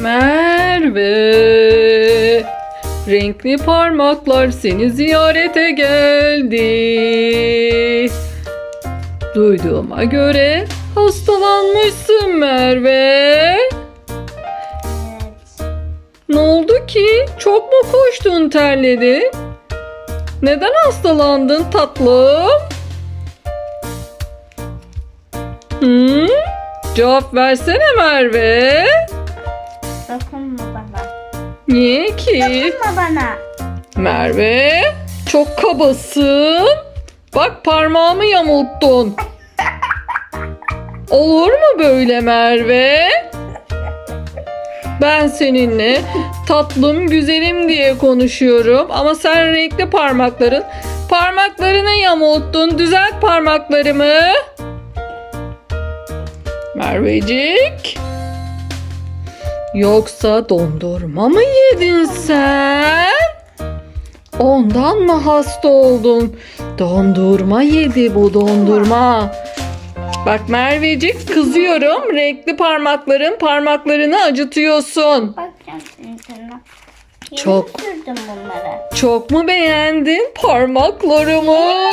Merve. Renkli parmaklar seni ziyarete geldi. Duyduğuma göre hastalanmışsın Merve. Ne oldu ki? Çok mu koştun terledin? Neden hastalandın tatlım? Hı? Cevap versene Merve. Dokunma bana. Niye ki? Dokunma bana. Merve çok kabasın. Bak parmağımı yamulttun. Olur mu böyle Merve? Ben seninle tatlım güzelim diye konuşuyorum ama sen renkli parmakların parmaklarını yamulttun. Düzelt parmaklarımı. Mervecik. Yoksa dondurma mı yedin sen? Ondan mı hasta oldun? Dondurma yedi bu dondurma. Bak Mervecik kızıyorum. Renkli parmakların parmaklarını acıtıyorsun. Bakacağım sana. Yeni Çok. sürdüm. Çok mu beğendin parmaklarımı?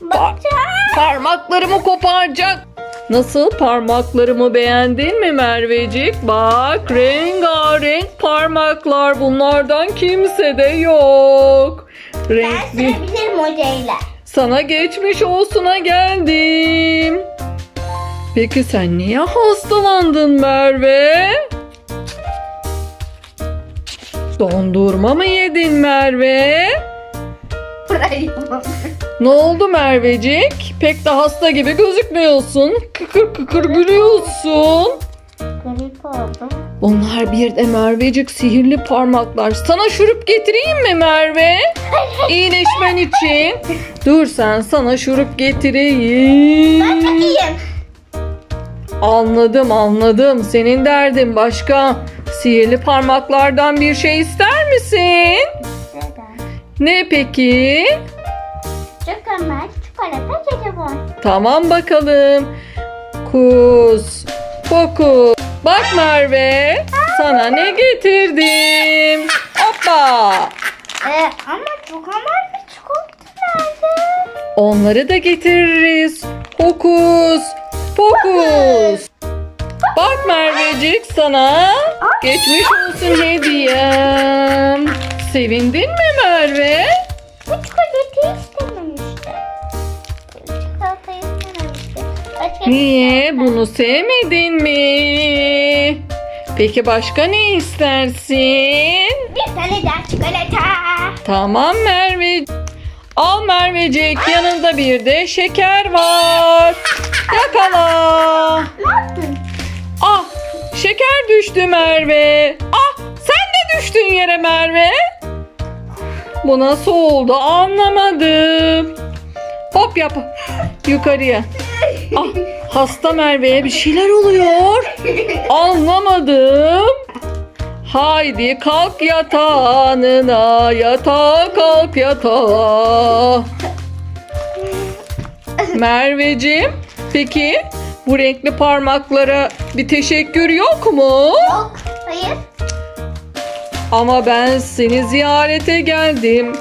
Bakacağım. Parmaklarımı koparacak. Nasıl parmaklarımı beğendin mi Mervecik? Bak rengarenk parmaklar bunlardan kimsede yok. Ben Renkli. sürebilirim hocayla. Sana geçmiş olsuna geldim. Peki sen niye hastalandın Merve? Dondurma mı yedin Merve? Ne oldu Mervecik? Pek de hasta gibi gözükmüyorsun. Kıkır kıkır gülüyorsun. Grip oldum. Bunlar bir de Mervecik sihirli parmaklar. Sana şurup getireyim mi Merve? İyileşmen için. Dur sen sana şurup getireyim. Ben çok iyiyim. Anladım anladım. Senin derdin başka. Sihirli parmaklardan bir şey ister misin? Ne peki? Ömer. Çikolata jelibon. Tamam bakalım. Kus, fokus. Bak Merve, sana ne getirdim? Hoppa. Ee, ama çok ömer bir çikolata nerede? Onları da getiririz. Fokus, fokus. Bak Mervecik sana geçmiş olsun hediyem. Sevindin mi Merve? Bu çikolatayı istememişti. Bu çikolatayı istememişti. Başka bir Niye? şey Bunu sevmedin mi? Peki başka ne istersin? Bir tane daha çikolata. Tamam Merve. Al Mervecik yanında bir de şeker var. Yakala. Ne yaptın? Ah şeker düştü Merve. Ah sen de düştün yere Merve. Bu nasıl oldu anlamadım. Hop yap yukarıya. Ah hasta Merve'ye bir şeyler oluyor. Anlamadım. Haydi kalk yatağına yatağa kalk yatağa. Merveciğim peki bu renkli parmaklara bir teşekkür yok mu? Yok. Hayır. Ama ben seni ziyarete geldim.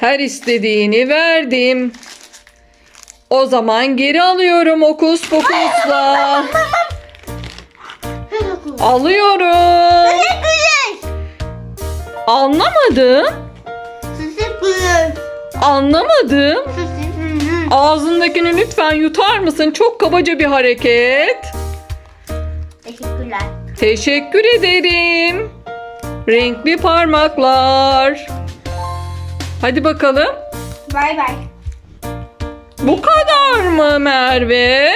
Her istediğini verdim. O zaman geri alıyorum okus pokusla. Alıyorum. Anlamadım. Anlamadım. Ağzındakini lütfen yutar mısın? Çok kabaca bir hareket. Teşekkürler. Teşekkür ederim. Renkli parmaklar. Hadi bakalım. Bay bay. Bu kadar mı Merve?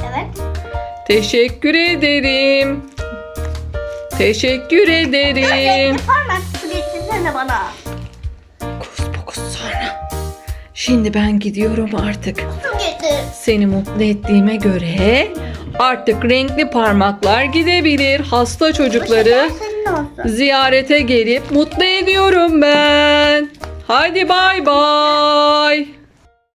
Evet. Teşekkür ederim. Teşekkür ederim. Parmak su getirsene bana. Kus pokus sonra. Şimdi ben gidiyorum artık. Su getir. Seni mutlu ettiğime göre artık renkli parmaklar gidebilir. Hasta çocukları ziyarete gelip mutlu ediyorum ben. Hadi bay bay.